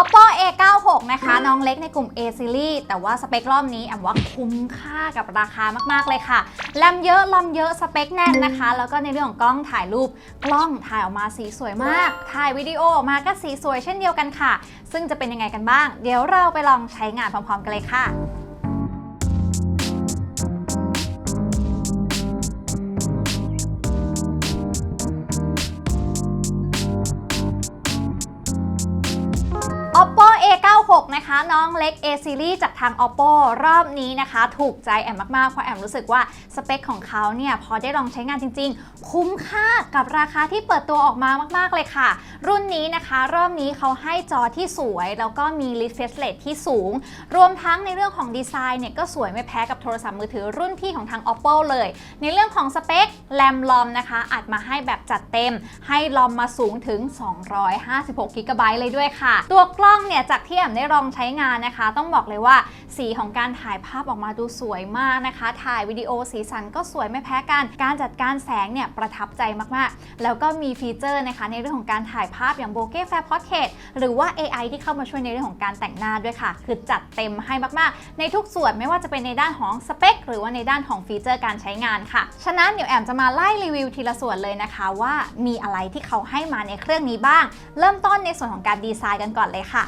Oppo A96 นะคะ น้องเล็กในกลุ่ม A series แต่ว่าสเปครอบนี้แอมว่าคุ้มค่ากับราคามากๆเลยค่ะแรมเยอะลอมเยอะสเปคแน่นนะคะ แล้วก็ในเรื่องของกล้องถ่ายรูป กล้องถ่ายออกมาสีสวยมาก ถ่ายวิดีโอออกมาก็สีสวยเช่นเดียวกันค่ะ ซึ่งจะเป็นยังไงกันบ้าง เดี๋ยวเราไปลองใช้งานพร้อมๆกันเลยค่ะ นะคะน้องเล็ก A series จากทาง Oppo รอบนี้นะคะ ถูกใจแอมมากๆ เพราะแอมรู้สึกว่าสเปคของเขาเนี่ยพอได้ลองใช้งานจริง ๆ คุ้มค่ากับราคาที่เปิดตัวออกมามาก ๆ เลยค่ะ รุ่นนี้นะคะรอบนี้เขาให้จอที่สวย แล้วก็มี refresh rate ที่สูง รวมทั้งในเรื่องของดีไซน์เนี่ยก็สวยไม่แพ้กับโทรศัพท์มือถือรุ่นพี่ของทาง Oppo เลย ในเรื่องของสเปคแรมลอมนะคะอัดมาให้แบบจัดเต็ม ให้ลอมมาสูงถึง 256กิกะไบต์เลยด้วยค่ะ ตัวกล้องเนี่ยจากที่แอมได้ลองใช้งานนะคะ ต้องบอกเลยว่าสีของการถ่ายภาพออกมาดูสวยมากนะคะ ถ่ายวิดีโอสีสันก็สวยไม่แพ้กัน การจัดการแสงเนี่ยประทับใจมากๆ แล้วก็มีฟีเจอร์นะคะ ในเรื่องของการถ่ายภาพอย่าง bokeh fair portrait หรือว่า AI ที่เข้ามาช่วยในเรื่องของการแต่งหน้าด้วยค่ะ คือจัดเต็มให้มากๆ ในทุกส่วนไม่ว่าจะเป็นในด้านของสเปคหรือว่าในด้านของฟีเจอร์การใช้งานค่ะ ฉะนั้นเดี๋ยวแอมจะมาไล่รีวิวทีละส่วนเลยนะคะ ว่ามีอะไรที่เขาให้มาในเครื่องนี้บ้าง เริ่มต้นในส่วนของการดีไซน์กันก่อนเลยค่ะ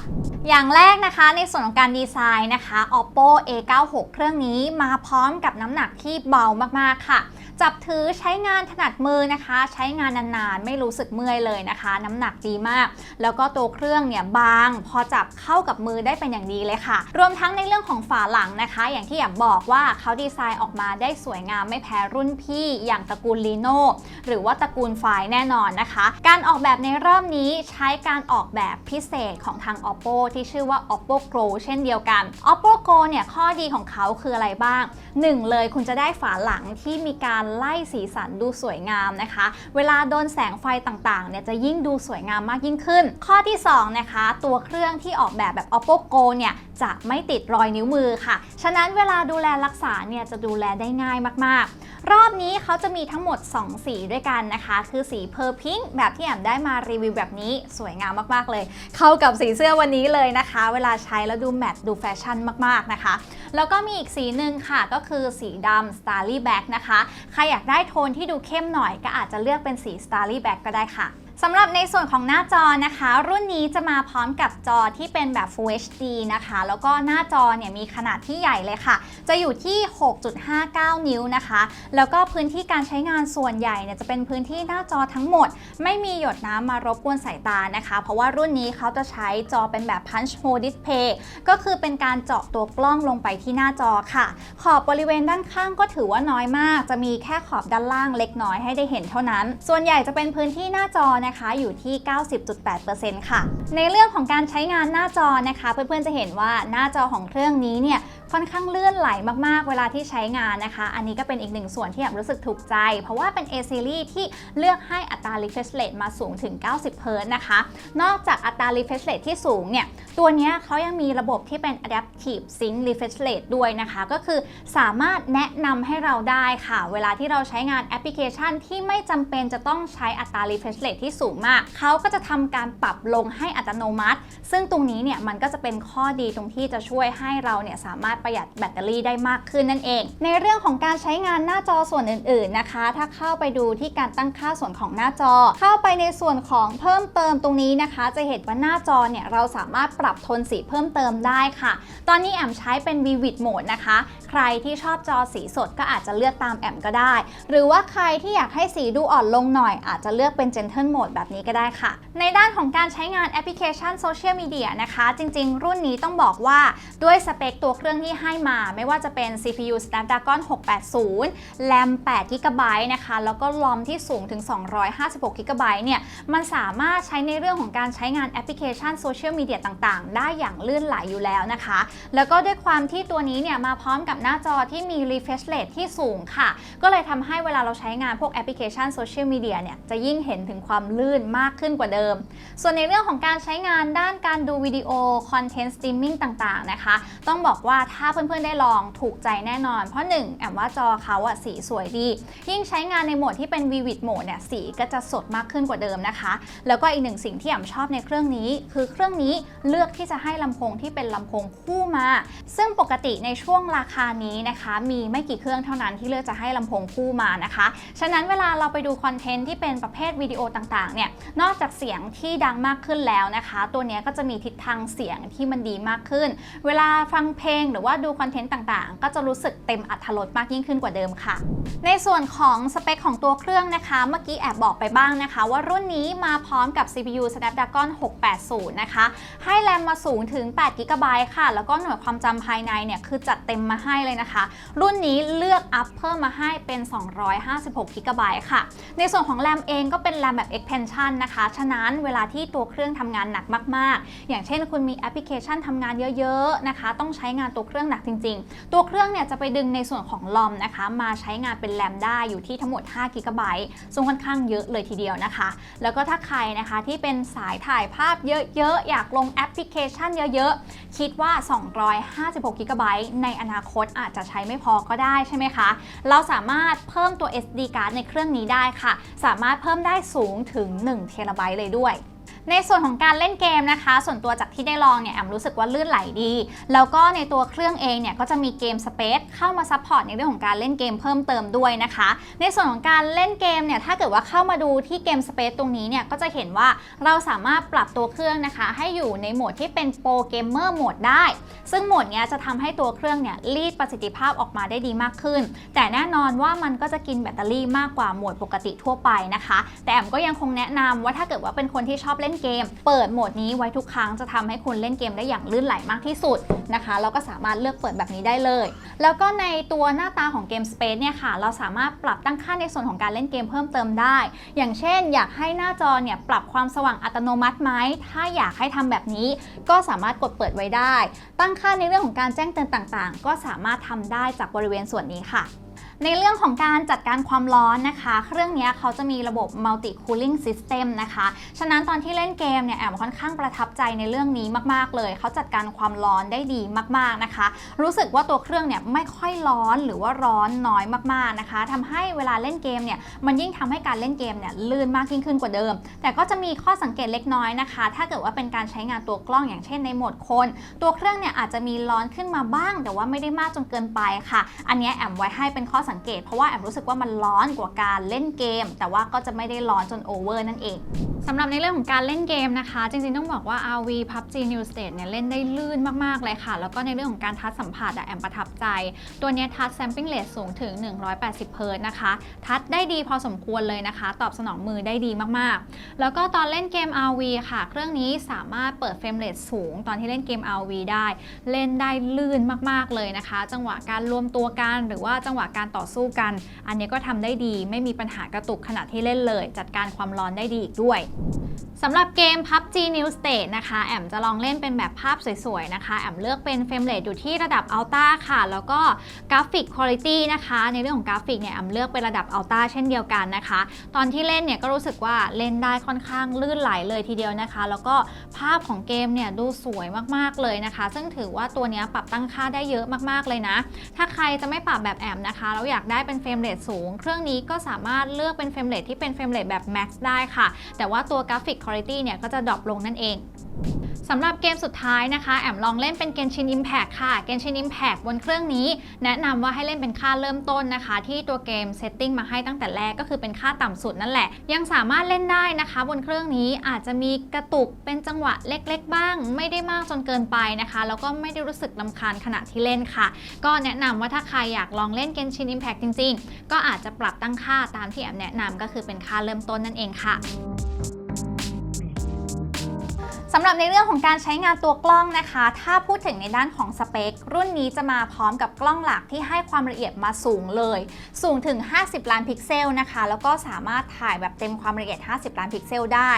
อย่างแรกนะคะในส่วนของการดีไซน์นะคะ Oppo A96 เครื่องนี้มาพร้อมกับน้ำหนักที่เบามากๆค่ะ จับถือใช้งานถนัดมือนะคะ ใช้งานนานๆ ไม่รู้สึกเมื่อยเลยนะคะ น้ำหนักดีมาก แล้วก็ตัวเครื่องเนี่ยบาง พอจับเข้ากับมือได้เป็นอย่างดีเลยค่ะ รวมทั้งในเรื่องของฝาหลังนะคะ อย่างที่แอบบอกว่าเขาดีไซน์ออกมาได้สวยงามไม่แพ้รุ่นพี่อย่างตระกูลลีโนหรือว่าตระกูลไฟแน่นอนนะคะ การออกแบบในรอบนี้ใช้การออกแบบพิเศษของทาง Oppo ที่ชื่อว่า Oppo Grow เช่นเดียวกัน Oppo Grow เนี่ยข้อดีของเขาคืออะไรบ้าง 1 เลยคุณจะได้ฝาหลังที่มีการไล่สีสันดูสวยงามนะคะ เวลาโดนแสงไฟต่างๆเนี่ยจะยิ่งดูสวยงามมากยิ่งขึ้น ข้อที่ 2 นะคะ ตัวเครื่องที่ออกแบบแบบ Oppo Go เนี่ยจะไม่ติดรอยนิ้วมือค่ะ ฉะนั้นเวลาดูแลรักษาเนี่ยจะดูแลได้ง่ายมากๆ รอบนี้เขาจะมีทั้งหมด 2 สีด้วยกันนะคะ คือสีเพอร์พิงแบบที่แอมได้มารีวิวแบบนี้สวยงามมากๆเลย เข้ากับสีเสื้อวันนี้เลยนะคะ เวลาใช้แล้วดูแมทดูแฟชั่นมากๆนะคะ แล้วก็มีอีกสีหนึ่งค่ะก็คือสีดำ Starry Black นะคะ ใครอยากได้โทนที่ดูเข้มหน่อยก็อาจจะเลือกเป็นสี Starry Black ก็ได้ค่ะ สำหรับในส่วนของหน้าจอนะคะ รุ่นนี้จะมาพร้อมกับจอที่เป็นแบบ Full HD นะคะ แล้วก็หน้าจอเนี่ยมีขนาดที่ใหญ่เลยค่ะ จะอยู่ที่ 6.59 นิ้วนะคะ แล้วก็พื้นที่การใช้งานส่วนใหญ่เนี่ยจะเป็นพื้นที่หน้าจอทั้งหมด ไม่มีหยดน้ำมารบกวนสายตานะคะ เพราะว่ารุ่นนี้เขาจะใช้จอเป็นแบบ Punch Hole Display ก็คือเป็นการเจาะตัวกล้องลงไปที่หน้าจอค่ะ ขอบบริเวณด้านข้างก็ถือว่าน้อยมาก จะมีแค่ขอบด้านล่างเล็กน้อยให้ได้เห็นเท่านั้น ส่วนใหญ่จะเป็นพื้นที่หน้าจอนะคะอยู่ที่ 90.8%ค่ะ ในเรื่องของการใช้งานหน้าจอนะคะ เพื่อนๆจะเห็นว่าหน้าจอของเครื่องนี้เนี่ยค่อนข้างเลื่อนไหลมากๆ เวลาที่ใช้งานนะคะ อันนี้ก็เป็นอีกหนึ่งส่วนที่แบบรู้สึกถูกใจ เพราะว่าเป็น A series ที่เลือกให้อัตรา refresh rate มาสูงถึง 90 Hz นะคะ นอกจากอัตรา refresh rate ที่สูงเนี่ย ตัวนี้เขายังมีระบบที่เป็น adaptive sync refresh rate ด้วยนะคะ ก็คือสามารถแนะนำให้เราได้ค่ะ เวลาที่เราใช้งานแอปพลิเคชันที่ไม่จำเป็นจะต้องใช้อัตรา refresh rate ที่สูงมาก เขาก็จะทำการปรับลงให้อัตโนมัติ ซึ่งตรงนี้เนี่ยมันก็จะเป็นข้อดีตรงที่จะช่วยให้เราเนี่ยสามารถประหยัดแบตเตอรี่ได้มากขึ้นนั่นเอง ในเรื่องของการใช้งานหน้าจอส่วนอื่น ๆนะคะ ถ้าเข้าไปดูที่การตั้งค่าส่วนของหน้าจอ เข้าไปในส่วนของเพิ่มเติมตรงนี้นะคะ จะเห็นว่าหน้าจอเนี่ยเราสามารถปรับโทนสีเพิ่มเติมได้ค่ะ ตอนนี้แอมใช้เป็น Vivid Mode นะคะ ใครที่ชอบจอสีสดก็อาจจะเลือกตามแอมก็ได้ หรือว่าใครที่อยากให้สีดูอ่อนลงหน่อย อาจจะเลือกเป็น Gentle Mode แบบนี้ก็ได้ค่ะ ในด้านของการใช้งานแอปพลิเคชันโซเชียลมีเดียนะคะ จริง ๆ รุ่นนี้ต้องบอกว่าด้วยสเปคตัวเครื่องที่ให้มาไม่ว่าจะเป็น CPU Snapdragon 680 RAM 8 GB นะคะ แล้วก็ ROM ที่สูงถึง 256 GB เนี่ย มันสามารถใช้ในเรื่องของการใช้งานแอปพลิเคชันโซเชียลมีเดียต่างๆ ได้อย่างลื่นไหลอยู่แล้วนะคะ แล้วก็ด้วยความที่ตัวนี้เนี่ยมาพร้อมกับหน้าจอที่มี refresh rate ที่สูงค่ะ ก็เลยทำให้เวลาเราใช้งานพวกแอปพลิเคชันโซเชียลมีเดียเนี่ยจะยิ่งเห็นถึงความลื่นมากขึ้นกว่าเดิม ส่วนในเรื่องของการใช้งานด้านการดูวิดีโอคอนเทนต์สตรีมมิ่งต่างๆนะคะ ต้องบอกว่าถ้าเพื่อนๆได้ลองถูกใจแน่นอน เพราะ1แอมว่าจอเขาอะสีสวยดี ยิ่งใช้งานในโหมดที่เป็น Vivid Mode เนี่ยสีก็จะสดมากขึ้นกว่าเดิมนะคะ แล้วก็อีกหนึ่งสิ่งที่แอมชอบในเครื่องนี้ คือเครื่องนี้เลือกที่จะให้ลำโพงที่เป็นลำโพงคู่มา ซึ่งปกติในช่วงราคานี้นะคะ มีไม่กี่เครื่องเท่านั้นที่เลือกจะให้ลำโพงคู่มานะคะ ฉะนั้นเวลาเราไปดูคอนเทนต์ที่เป็นประเภทวิดีโอต่างๆเนี่ยนอกจากเสียงที่ดังมากขึ้นแล้วนะคะ ตัวนี้ก็จะมีทิศทางเสียงที่มันดีมากขึ้น เวลาฟังเพลงหรือว่าดูคอนเทนต์ต่างๆ ก็จะรู้สึกเต็มอัตรสมากยิ่งขึ้นกว่าเดิมค่ะ ในส่วนของสเปคของตัวเครื่องนะคะ เมื่อกี้แอบบอกไปบ้างนะคะ ว่ารุ่นนี้มาพร้อมกับ CPU Snapdragon 680 นะคะ ให้แรมมาสูงถึง8 g b ค่ะ แล้วก็หน่วยความจำภายในเนี่ยคือจัดเต็มมาให้เลยนะคะ รุ่นนี้เลือกอัพเพิ่มมาให้เป็น 256 g b ค่ะ ในส่วนของแรมเองก็เป็นแรมแบบ extension นะคะ ฉะนั้นเวลาที่ตัวเครื่องทำงานหนักมาก ๆ อย่างเช่นคุณมีแอปพลิเคชันทำงานเยอะ ๆ นะคะ ต้องใช้งานตัวเครื่องรื่องหนักจริง ๆ ตัวเครื่องเนี่ยจะไปดึงในส่วนของลอมนะคะ มาใช้งานเป็นแรมได้อยู่ที่ทั้งหมด5 g b ซึ่งค่อนข้างเยอะเลยทีเดียวนะคะ แล้วก็ถ้าใครนะคะที่เป็นสายถ่ายภาพเยอะๆ อยากลงแอปพลิเคชันเยอะๆ คิดว่า 256 g b ในอนาคตอาจจะใช้ไม่พอก็ได้ใช่ไหมคะ เราสามารถเพิ่มตัว SD card ในเครื่องนี้ได้ค่ะ สามารถเพิ่มได้สูงถึง1 t b เลยด้วย ในส่วนของการเล่นเกมนะคะ ส่วนตัวจากที่ได้ลองเนี่ยแอมรู้สึกว่าลื่นไหลดี แล้วก็ในตัวเครื่องเองเนี่ยก็จะมีเกมสเปซเข้ามาซัพพอร์ตในเรื่องของการเล่นเกมเพิ่มเติมด้วยนะคะ ในส่วนของการเล่นเกมเนี่ยถ้าเกิดว่าเข้ามาดูที่เกมสเปซตรงนี้เนี่ยก็จะเห็นว่าเราสามารถปรับตัวเครื่องนะคะ ให้อยู่ในโหมดที่เป็นโปรเกมเมอร์โหมดได้ ซึ่งโหมดเนี้ยจะทำให้ตัวเครื่องเนี่ยรีดประสิทธิภาพออกมาได้ดีมากขึ้น แต่แน่นอนว่ามันก็จะกินแบตเตอรี่มากกว่าโหมดปกติทั่วไปนะคะ แต่แอมก็ยังคงแนะนำว่าถ้าเกิดว่าเป็นคนที่ชอบเล่นเกม เปิดโหมดนี้ไว้ทุกครั้งจะทำให้คุณเล่นเกมได้อย่างลื่นไหลมากที่สุดนะคะแล้วก็สามารถเลือกเปิดแบบนี้ได้เลย แล้วก็ในตัวหน้าตาของเกม Space เนี่ยค่ะ เราสามารถปรับตั้งค่าในส่วนของการเล่นเกมเพิ่มเติมได้ อย่างเช่น อยากให้หน้าจอเนี่ยปรับความสว่างอัตโนมัติไหมถ้าอยากให้ทำแบบนี้ก็สามารถกดเปิดไว้ได้ ตั้งค่าในเรื่องของการแจ้งเตือนต่างๆ ก็สามารถทำได้จากบริเวณส่วนนี้ค่ะ ในเรื่องของการจัดการความร้อนนะคะ เครื่องนี้เขาจะมีระบบ multi cooling system นะคะ ฉะนั้นตอนที่เล่นเกมเนี่ยแอมค่อนข้างประทับใจในเรื่องนี้มากๆเลย เขาจัดการความร้อนได้ดีมากๆนะคะ รู้สึกว่าตัวเครื่องเนี่ยไม่ค่อยร้อนหรือว่าร้อนน้อยมากๆนะคะทำให้เวลาเล่นเกมเนี่ยมันยิ่งทำให้การเล่นเกมเนี่ยลื่นมากยิ่งขึ้นกว่าเดิม แต่ก็จะมีข้อสังเกตเล็กน้อยนะคะ ถ้าเกิดว่าเป็นการใช้งานตัวกล้องอย่างเช่นในโหมดคน ตัวเครื่องเนี่ยอาจจะมีร้อนขึ้นมาบ้าง แต่ว่าไม่ได้มากจนเกินไปค่ะ อันนี้แอมไว้ให้เป็นข้อสังเกตเพราะว่าแอมรู้สึกว่ามันร้อนกว่าการเล่นเกม แต่ว่าก็จะไม่ได้ร้อนจนโอเวอร์นั่นเองสำหรับในเรื่องของการเล่นเกมนะคะ จริงๆต้องบอกว่า RV PUBG New State เนี่ยเล่นได้ลื่นมากๆเลยค่ะ แล้วก็ในเรื่องของการทัชสัมผัสอะแอมประทับใจ ตัวเนี้ยทัช sampling rate สูงถึง 180เฮิร์ตนะคะ ทัชได้ดีพอสมควรเลยนะคะ ตอบสนองมือได้ดีมากๆ แล้วก็ตอนเล่นเกม RV ค่ะ เครื่องนี้สามารถเปิดเฟรมเรทสูง ตอนที่เล่นเกม RV ได้ เล่นได้ลื่นมากๆเลยนะคะ จังหวะการรวมตัวกันหรือว่าจังหวะการต่อสู้กัน อันนี้ก็ทำได้ดี ไม่มีปัญหากระตุกขณะที่เล่นเลย จัดการความร้อนได้ดีอีกด้วยสำหรับเกม PUBG New State นะคะ แอมจะลองเล่นเป็นแบบภาพสวยๆ นะคะ แอมเลือกเป็นเฟรมเรทอยู่ที่ระดับ Ultra ค่ะ แล้วก็กราฟิกคุณภาพนะคะ ในเรื่องของกราฟิกเนี่ย แอมเลือกเป็นระดับ Ultra เช่นเดียวกันนะคะ ตอนที่เล่นเนี่ยก็รู้สึกว่าเล่นได้ค่อนข้างลื่นไหลเลยทีเดียวนะคะ แล้วก็ภาพของเกมเนี่ยดูสวยมากๆ เลยนะคะ ซึ่งถือว่าตัวนี้ปรับตั้งค่าได้เยอะมากๆ เลยนะ ถ้าใครจะไม่ปรับแบบแอมนะคะ แล้วอยากได้เป็นเฟรมเรทสูง เครื่องนี้ก็สามารถเลือกเป็นเฟรมเรทที่เป็นเฟรมเรทแบบ Max ได้ค่ะ แต่ว่าตัวกราฟิกคุณภาพเนี่ยก็จะดรอปลงนั่นเองสำหรับเกมสุดท้ายนะคะ แอมลองเล่นเป็น Genshin Impact ค่ะ Genshin Impact บนเครื่องนี้ แนะนำว่าให้เล่นเป็นค่าเริ่มต้นนะคะ ที่ตัวเกมเซตติ้งมาให้ตั้งแต่แรกก็คือเป็นค่าต่ำสุดนั่นแหละ ยังสามารถเล่นได้นะคะ บนเครื่องนี้อาจจะมีกระตุกเป็นจังหวะเล็กๆ บ้าง ไม่ได้มากจนเกินไปนะคะ แล้วก็ไม่ได้รู้สึกลำคาญขณะที่เล่นค่ะ ก็แนะนำว่าถ้าใครอยากลองเล่น Genshin Impact จริง ๆ ก็อาจจะปรับตั้งค่าตามที่แอมแนะนำก็คือเป็นค่าเริ่มต้นนั่นเองค่ะ สำหรับในเรื่องของการใช้งานตัวกล้องนะคะ ถ้าพูดถึงในด้านของสเปค รุ่นนี้จะมาพร้อมกับกล้องหลักที่ให้ความละเอียดมาสูงเลย สูงถึง 50 ล้านพิกเซลนะคะ แล้วก็สามารถถ่ายแบบเต็มความละเอียด 50 ล้านพิกเซลได้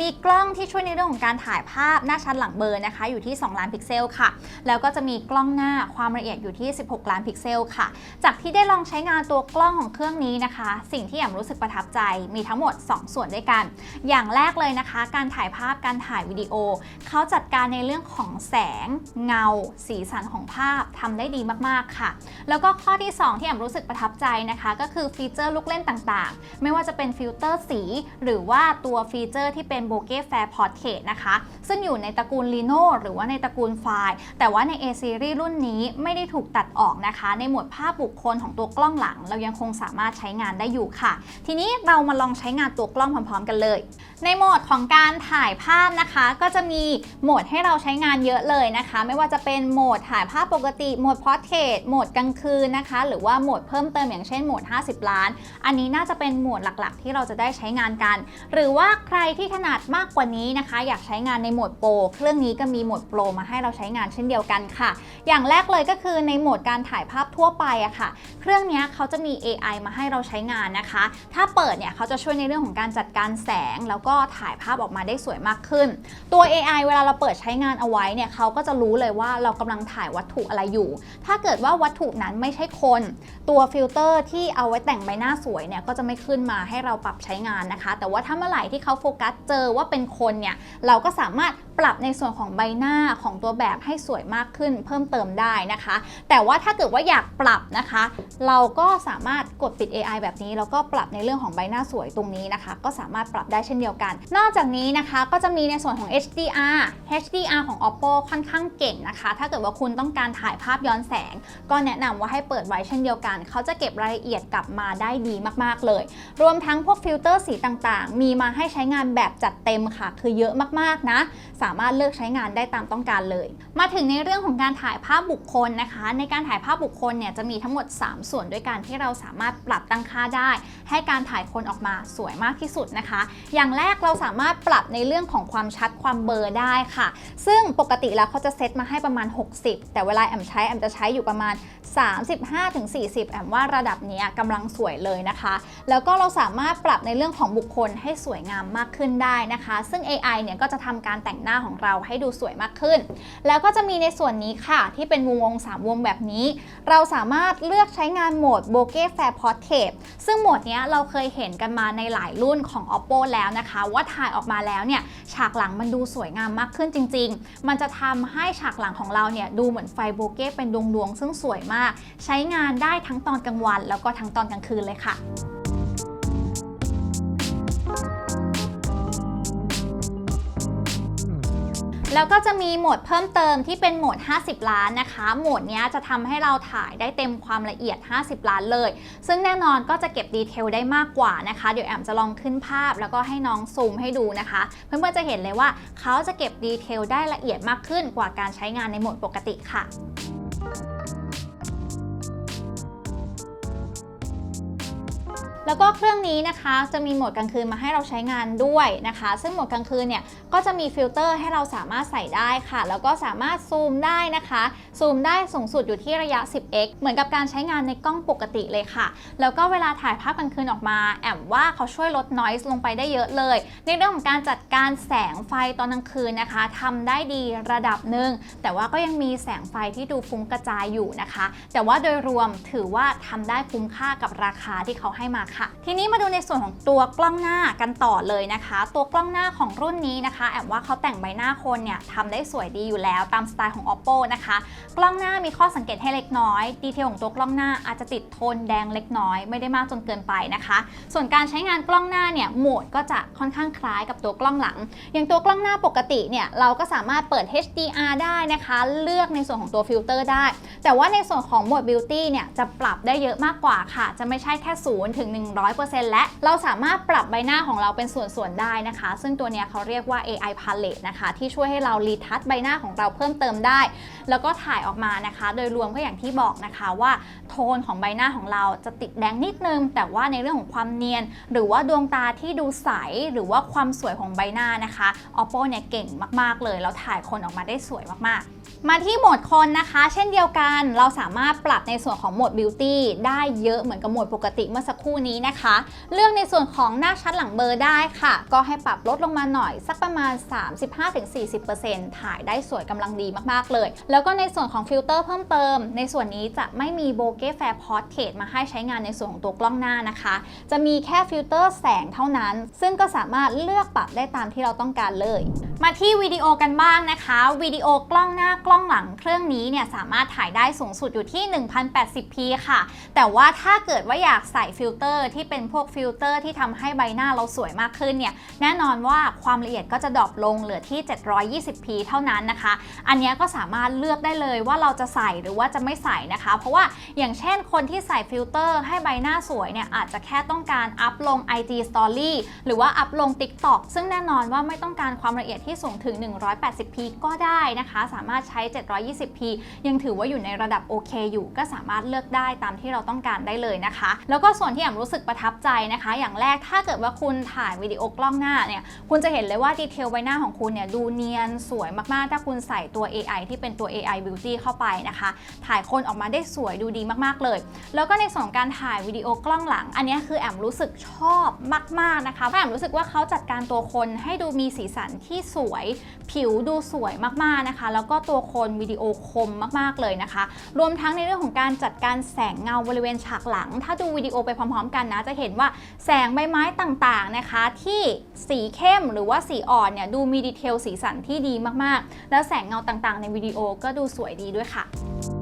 มีกล้องที่ช่วยในเรื่องของการถ่ายภาพหน้าชัดหลังเบอร์นะคะ อยู่ที่ 2 ล้านพิกเซลค่ะ แล้วก็จะมีกล้องหน้าความละเอียดอยู่ที่ 16 ล้านพิกเซลค่ะ จากที่ได้ลองใช้งานตัวกล้องของเครื่องนี้นะคะ สิ่งที่แอมรู้สึกประทับใจมีทั้งหมด 2 ส่วนด้วยกัน อย่างแรกเลยนะคะ การถ่ายภาพการถ่ายวิดีโอเขาจัดการในเรื่องของแสงเงา สีสันของภาพทำได้ดีมากๆค่ะ แล้วก็ข้อที่ 2 ที่แอมรู้สึกประทับใจนะคะ ก็คือฟีเจอร์ลูกเล่นต่างๆ ไม่ว่าจะเป็นฟิลเตอร์สี หรือว่าตัวฟีเจอร์ที่เป็นโบเก้แฟร์พอร์เทรตนะคะ ซึ่งอยู่ในตระกูล Lino หรือว่าในตระกูลไฟล์แต่ว่าใน A series รุ่นนี้ไม่ได้ถูกตัดออกนะคะ ในหมวดภาพบุคคลของตัวกล้องหลัง เรายังคงสามารถใช้งานได้อยู่ค่ะ ทีนี้เรามาลองใช้งานตัวกล้องพร้อมๆ กันเลย ในโหมดของการถ่ายภาพนะคะ ก็จะมีโหมดให้เราใช้งานเยอะเลยนะคะ ไม่ว่าจะเป็นโหมดถ่ายภาพปกติโหมดพอร์เทรตโหมดกลางคืนนะคะ หรือว่าโหมดเพิ่มเติมอย่างเช่นโหมด 50 ล้าน อันนี้น่าจะเป็นโหมดหลักๆ ที่เราจะได้ใช้งานกัน หรือว่าใครที่ถนัดมากกว่านี้นะคะ อยากใช้งานในโหมดโปรเครื่องนี้ก็มีโหมดโปรมาให้เราใช้งานเช่นเดียวกันค่ะ อย่างแรกเลยก็คือในโหมดการถ่ายภาพทั่วไปอะค่ะ เครื่องนี้เขาจะมี AI มาให้เราใช้งานนะคะ ถ้าเปิดเนี่ยเขาจะช่วยในเรื่องของการจัดการแสง แล้วก็ถ่ายภาพออกมาได้สวยมากขึ้นตัว AI เวลาเราเปิดใช้งานเอาไว้เนี่ยเขาก็จะรู้เลยว่าเรากำลังถ่ายวัตถุอะไรอยู่ ถ้าเกิดว่าวัตถุนั้นไม่ใช่คน ตัวฟิลเตอร์ที่เอาไว้แต่งใบหน้าสวยเนี่ยก็จะไม่ขึ้นมาให้เราปรับใช้งานนะคะ แต่ว่าถ้าเมื่อไหร่ที่เขาโฟกัสเจอว่าเป็นคนเนี่ยเราก็สามารถปรับในส่วนของใบหน้าของตัวแบบให้สวยมากขึ้นเพิ่มเติมได้นะคะ แต่ว่าถ้าเกิดว่าอยากปรับนะคะ เราก็สามารถกดปิด AI แบบนี้แล้วก็ปรับในเรื่องของใบหน้าสวยตรงนี้นะคะ ก็สามารถปรับได้เช่นเดียวกัน นอกจากนี้นะคะก็จะมีในส่วนของ HDR HDR ของ Oppo ค่อนข้างเก่งนะคะ ถ้าเกิดว่าคุณต้องการถ่ายภาพย้อนแสง ก็แนะนำว่าให้เปิดไว้เช่นเดียวกัน เขาจะเก็บรายละเอียดกลับมาได้ดีมากๆเลย รวมทั้งพวกฟิลเตอร์สีต่างๆ มีมาให้ใช้งานแบบจัดเต็มค่ะ คือเยอะมากๆนะ สามารถเลือกใช้งานได้ตามต้องการเลย มาถึงในเรื่องของการถ่ายภาพบุคคลนะคะ ในการถ่ายภาพบุคคลเนี่ยจะมีทั้งหมด 3 ส่วนด้วยกันที่เราสามารถปรับตั้งค่าได้ ให้การถ่ายคนออกมาสวยมากที่สุดนะคะ อย่างแรกเราสามารถปรับในเรื่องของความชัดความเบลอได้ค่ะ ซึ่งปกติแล้วเขาจะเซตมาให้ประมาณ 60 แต่เวลาแอมใช้แอมจะใช้อยู่ประมาณ 35-40 แอมว่าระดับนี้กำลังสวยเลยนะคะ แล้วก็เราสามารถปรับในเรื่องของบุคคลให้สวยงามมากขึ้นได้นะคะ ซึ่ง AI เนี่ยก็จะทำการแต่งหน้าของเราให้ดูสวยมากขึ้น แล้วก็จะมีในส่วนนี้ค่ะที่เป็นวงวงสามวงแบบนี้ เราสามารถเลือกใช้งานโหมด Bokeh Fair Portrait ซึ่งโหมดนี้เราเคยเห็นกันมาในหลายรุ่นของ Oppo แล้วนะคะ ว่าถ่ายออกมาแล้วเนี่ยฉากหลังมันดูสวยงามมากขึ้นจริง ๆ มันจะทำให้ฉากหลังของเราเนี่ยดูเหมือนไฟโบเก้เป็นดวงๆซึ่งสวยมาก ใช้งานได้ทั้งตอนกลางวัน แล้วก็ทั้งตอนกลางคืนเลยค่ะ แล้วก็จะมีโหมดเพิ่มเติมที่เป็นโหมด 50 ล้านนะคะ โหมดนี้จะทำให้เราถ่ายได้เต็มความละเอียด 50 ล้านเลย ซึ่งแน่นอนก็จะเก็บดีเทลได้มากกว่านะคะ เดี๋ยวแอมจะลองขึ้นภาพ แล้วก็ให้น้องซูมให้ดูนะคะ เพื่อนๆจะเห็นเลยว่าเขาจะเก็บดีเทลได้ละเอียดมากขึ้นกว่าการใช้งานในโหมดปกติค่ะ แล้วก็เครื่องนี้นะคะจะมีโหมดกลางคืนมาให้เราใช้งานด้วยนะคะ ซึ่งโหมดกลางคืนเนี่ยก็จะมีฟิลเตอร์ให้เราสามารถใส่ได้ค่ะ แล้วก็สามารถซูมได้นะคะ ซูมได้สูงสุดอยู่ที่ระยะ 10x เหมือนกับการใช้งานในกล้องปกติเลยค่ะ แล้วก็เวลาถ่ายภาพกลางคืนออกมา แอมว่าเขาช่วยลด noise ลงไปได้เยอะเลย ในเรื่องของการจัดการแสงไฟตอนกลางคืนนะคะทำได้ดีระดับหนึ่งแต่ว่าก็ยังมีแสงไฟที่ดูฟุ้งกระจายอยู่นะคะ แต่ว่าโดยรวมถือว่าทำได้คุ้มค่ากับราคาที่เขาให้มาค่ะทีนี้มาดูในส่วนของตัวกล้องหน้ากันต่อเลยนะคะ ตัวกล้องหน้าของรุ่นนี้นะคะแอมว่าเขาแต่งใบหน้าคนเนี่ยทำได้สวยดีอยู่แล้วตามสไตล์ของ oppo นะคะ กล้องหน้ามีข้อสังเกตให้เล็กน้อย ดีเทลของตัวกล้องหน้าอาจจะติดโทนแดงเล็กน้อย ไม่ได้มากจนเกินไปนะคะ ส่วนการใช้งานกล้องหน้าเนี่ยโหมดก็จะค่อนข้างคล้ายกับตัวกล้องหลัง อย่างตัวกล้องหน้าปกติเนี่ยเราก็สามารถเปิด HDR ได้นะคะ เลือกในส่วนของตัวฟิลเตอร์ได้ แต่ว่าในส่วนของโหมด Beauty เนี่ยจะปรับได้เยอะมากกว่าค่ะ จะไม่ใช่แค่0ถึง100%และเราสามารถปรับใบหน้าของเราเป็นส่วนๆได้นะคะ ซึ่งตัวเนี้ยเขาเรียกว่า AI Palette นะคะ ที่ช่วยให้เรารีทัชใบหน้าของเราเพิ่มเติมได้ แล้วก็ถ่ายออกมานะคะ โดยรวมก็อย่างที่บอกนะคะว่าโทนของใบหน้าของเราจะติดแดงนิดนึง แต่ว่าในเรื่องของความเนียน หรือว่าดวงตาที่ดูใสหรือว่าความสวยของใบหน้านะคะ Oppo เนี่ยเก่งมากๆเลยแล้วถ่ายคนออกมาได้สวยมากๆ มาที่โหมดคนนะคะ เช่นเดียวกันเราสามารถปรับในส่วนของโหมด Beauty ได้เยอะเหมือนกับโหมดปกติเมื่อสักครู่นี้นะคะ เลือกในส่วนของหน้าชัดหลังเบลอร์ได้ค่ะ ก็ให้ปรับลดลงมาหน่อย สักประมาณ 35-40%ถ่ายได้สวยกำลังดีมากๆเลย แล้วก็ในส่วนของฟิลเตอร์เพิ่มเติม ในส่วนนี้จะไม่มีโบเก้แฟร์พอร์เทรมาให้ใช้งานในส่วนของตัวกล้องหน้านะคะ จะมีแค่ฟิลเตอร์แสงเท่านั้น ซึ่งก็สามารถเลือกปรับได้ตามที่เราต้องการเลย มาที่วิดีโอกันบ้างนะคะวิดีโอกล้องหน้ากล้องหลังเครื่องนี้เนี่ยสามารถถ่ายได้สูงสุดอยู่ที่ 1080p ค่ะ แต่ว่าถ้าเกิดว่าอยากใส่ฟิลเตอร์ที่เป็นพวกฟิลเตอร์ที่ทำให้ใบหน้าเราสวยมากขึ้นเนี่ยแน่นอนว่าความละเอียดก็จะดรอปลงเหลือที่ 720p เท่านั้นนะคะ อันนี้ก็สามารถเลือกได้เลยว่าเราจะใส่หรือว่าจะไม่ใส่นะคะ เพราะว่าอย่างเช่นคนที่ใส่ฟิลเตอร์ให้ใบหน้าสวยเนี่ยอาจจะแค่ต้องการอัพลง IG Story หรือว่าอัพลง TikTok ซึ่งแน่นอนว่าไม่ต้องการความละเอียดที่สูงถึง 180p ก็ได้นะคะ สามารถใช้ 720p ยังถือว่าอยู่ในระดับโอเคอยู่ ก็สามารถเลือกได้ตามที่เราต้องการได้เลยนะคะ แล้วก็ส่วนที่แอมรู้สึกประทับใจนะคะ อย่างแรกถ้าเกิดว่าคุณถ่ายวิดีโอกล้องหน้าเนี่ยคุณจะเห็นเลยว่าดีเทลใบหน้าของคุณเนี่ยดูเนียนสวยมากๆ ถ้าคุณใส่ตัว AI ที่เป็นตัว AI Beauty เข้าไปนะคะ ถ่ายคนออกมาได้สวยดูดีมากๆเลย แล้วก็ในส่วนของการถ่ายวิดีโอกล้องหลัง อันนี้คือแอมรู้สึกชอบมากๆนะคะเพราะแอมรู้สึกว่าเขาจัดการตัวคนให้ดูมีสีสันที่สวย ผิวดูสวยมากๆนะคะ แล้วก็ตัวคนวิดีโอคมมากๆเลยนะคะ รวมทั้งในเรื่องของการจัดการแสงเงาบริเวณฉากหลัง ถ้าดูวิดีโอไปพร้อม ๆ กันนะจะเห็นว่าแสงใบไม้ต่างๆนะคะที่สีเข้มหรือว่าสีอ่อนเนี่ยดูมีดีเทลสีสันที่ดีมากๆ แล้วแสงเงาต่างๆ ในวิดีโอก็ดูสวยดีด้วยค่ะ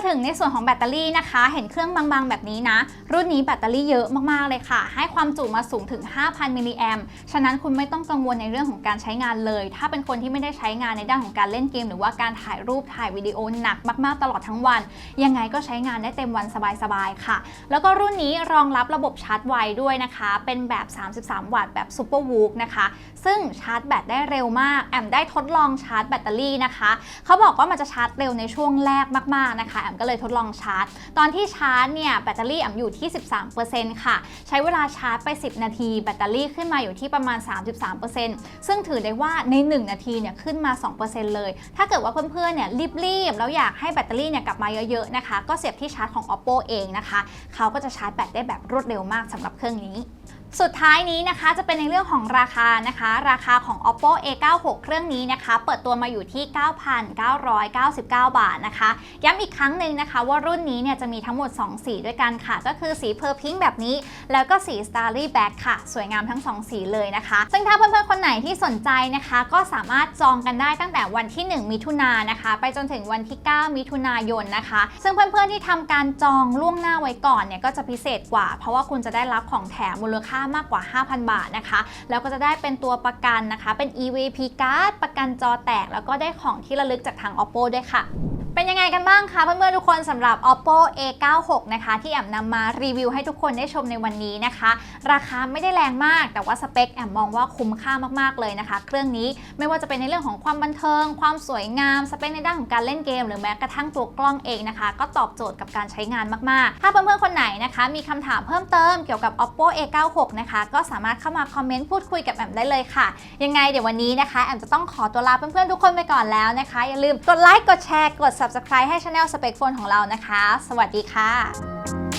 มาถึงในส่วนของแบตเตอรี่นะคะ เห็นเครื่องบางๆ แบบนี้นะ รุ่นนี้แบตเตอรี่เยอะมากๆเลยค่ะ ให้ความจุมาสูงถึง 5,000 มิลลิแอมฉะนั้นคุณไม่ต้องกังวลในเรื่องของการใช้งานเลย ถ้าเป็นคนที่ไม่ได้ใช้งานในด้านของการเล่นเกม หรือว่าการถ่ายรูปถ่ายวิดีโอหนักมากๆ ตลอดทั้งวัน ยังไงก็ใช้งานได้เต็มวันสบายๆค่ะ แล้วก็รุ่นนี้รองรับระบบชาร์จไวด้วยนะคะ เป็นแบบ 33 วัตต์แบบซูเปอร์วูฟนะคะ ซึ่งชาร์จแบตได้เร็วมาก แอมได้ทดลองชาร์จแบตเตอรี่นะคะ เขาบอกว่ามันจะชาร์จเร็วในช่วงแรกมากๆนะคะมก็เลยทดลองชาร์จ ตอนที่ชาร์จเนี่ยแบตเตอรี่แอมอยู่ที่ 13%ค่ะ ใช้เวลาชาร์จไป 10 นาที แบตเตอรี่ขึ้นมาอยู่ที่ประมาณ 33%ซึ่งถือได้ว่าใน 1 นาทีเนี่ยขึ้นมา 2%เลย ถ้าเกิดว่าเพื่อนๆเนี่ยรีบๆแล้วอยากให้แบตเตอรี่เนี่ยกลับมาเยอะๆนะคะ ก็เสียบที่ชาร์จของ oppo เองนะคะ เขาก็จะชาร์จแบตได้แบบรวดเร็วมากสำหรับเครื่องนี้ สุดท้ายนี้นะคะจะเป็นในเรื่องของราคานะคะ ราคาของ oppo a96 เครื่องนี้นะคะ เปิดตัวมาอยู่ที่ 9,999 บาทนะคะ ย้ำอีกครั้งหนึ่งนะคะ ว่ารุ่นนี้เนี่ยจะมีทั้งหมด 2 สีด้วยกันค่ะ ก็คือสีเพอร์พิงแบบนี้ แล้วก็สี starry black ค่ะ สวยงามทั้ง 2 สีเลยนะคะ ซึ่งถ้าเพื่อนๆ คนไหนที่สนใจนะคะ ก็สามารถจองกันได้ตั้งแต่วันที่ 1 มิถุนายนนะคะ ไปจนถึงวันที่ 9 มิถุนายนนะคะ ซึ่งเพื่อนๆที่ทำการจองล่วงหน้าไว้ก่อนเนี่ยก็จะพิเศษกว่า เพราะว่าคุณจะได้รับของแถมมูลค่ามากกว่า 5,000 บาทนะคะ แล้วก็จะได้เป็นตัวประกันนะคะ เป็น EVP card ประกันจอแตก แล้วก็ได้ของที่ระลึกจากทาง oppo ด้วยค่ะ เป็นยังไงกันบ้างคะเพื่อนๆทุกคนสำหรับ oppo a96 นะคะที่แอมนำมารีวิวให้ทุกคนได้ชมในวันนี้นะคะ ราคาไม่ได้แรงมาก แต่ว่าสเปคแอมมองว่าคุ้มค่ามากๆเลยนะคะ เครื่องนี้ไม่ว่าจะเป็นในเรื่องของความบันเทิง ความสวยงามสเปคในด้านของการเล่นเกม หรือแม้กระทั่งตัวกล้องเองนะคะ ก็ตอบโจทย์กับการใช้งานมากๆ ถ้าเพื่อนๆคนไหนนะคะ มีคำถามเพิ่มเติมเกี่ยวกับ oppo a96 นะคะก็สามารถเข้ามาคอมเมนต์พูดคุยกับแอมได้เลยค่ะ ยังไงเดี๋ยววันนี้นะคะแอมจะต้องขอตัวลาเพื่อนๆทุกคนไปก่อนแล้วนะคะอย่าลืมกดไลค์กดแชร์กด subscribe ให้ Channel Specphone ของเรานะคะ สวัสดีค่ะ